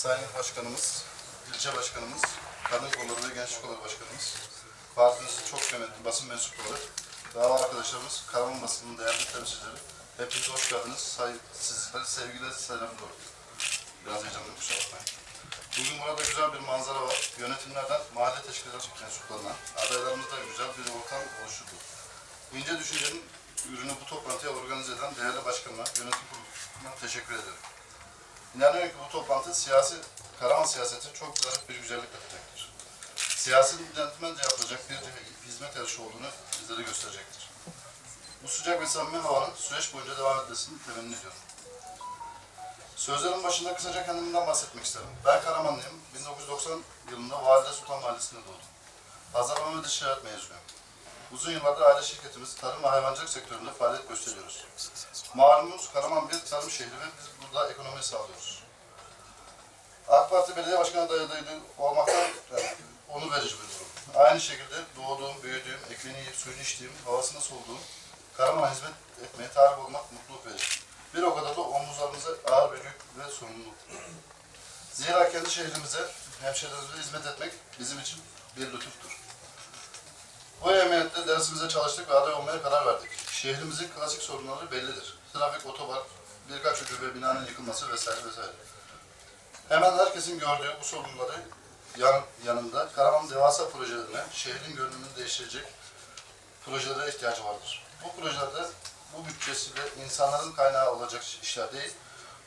Sayın Başkanımız, ilçe başkanımız, kadın kolları ve gençlik kolları başkanımız, partimizin çok kıymetli basın mensupları, dava arkadaşlarımız, Karaman basının değerli temsilcileri, hepiniz hoş geldiniz. Say sizlere sevgiler, selamlar. Biraz heyecanlıyım, kusura bakmayın. Bugün burada güzel bir manzara var. Yönetimlerden mahalle teşkilatı mensuplarına, adaylarımızda güzel bir ortam oluşturdu. İnce düşüncenin ürünü bu toplantıya organize eden değerli başkanıma, yönetim kuruluna teşekkür ederim. İnanıyorum ki bu toplantı siyasi, Karaman siyaseti çok güzel bir güzellik katacaktır. Siyasi centilmence yapılacak bir hizmet yarışı olduğunu bizlere gösterecektir. Bu sıcak ve samimi havanın süreç boyunca devam etmesini temenni ediyorum. Sözlerin başında kısaca kendimden bahsetmek isterim. Ben Karamanlıyım. 1990 yılında Valide Sultan Mahallesi'nde doğdum. Hazar Mehmet İşaret mezunuyum. Uzun yıllardır aile şirketimiz tarım ve hayvancılık sektöründe faaliyet gösteriyoruz. Malumunuz Karaman bir tarım şehri ve biz burada ekonomi sağlıyoruz. AK Parti Belediye Başkanı adayı olmaktan yani, onur verici bir durum. Aynı şekilde doğduğum, büyüdüğüm, ekmeğini yiyip suyunu içtiğim, havasını soluduğum Karaman'a hizmet etmeye talip olmak mutluluk verir. Bir o kadar da omuzlarımıza ağır bir yük ve sorumluluk. Zira kendi şehrimize, hemşehrilerimize hizmet etmek bizim için bir lütuftur. Bu emniyette dersimize çalıştık ve aday olmaya karar verdik. Şehrimizin klasik sorunları bellidir. Trafik, otobar, birkaç ucube binanın yıkılması vesaire vesaire. Hemen herkesin gördüğü bu sorunları yan, yanında Karaman devasa projelerine, şehrin görünümünü değiştirecek projelere ihtiyacı vardır. Bu projelerde bu bütçesiyle insanların kaynağı olacak işler değil,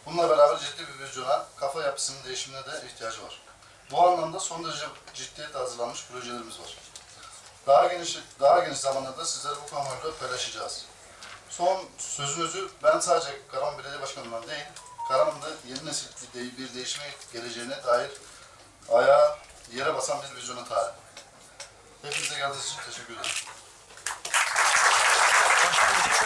bununla beraber ciddi bir vizyona, kafa yapısının değişimine de ihtiyacı var. Bu anlamda son derece ciddiyetle hazırlanmış projelerimiz var. Daha geniş, daha geniş zamanlarda sizlere bu kamuoyuyla paylaşacağız. Son sözünüzü ben sadece Karaman Belediye Başkanı'ndan değil, Karaman'da yeni nesil bir değişime geleceğine dair ayağa yere basan bir vizyona talip. Hepinize geldiğiniz için teşekkür ederim.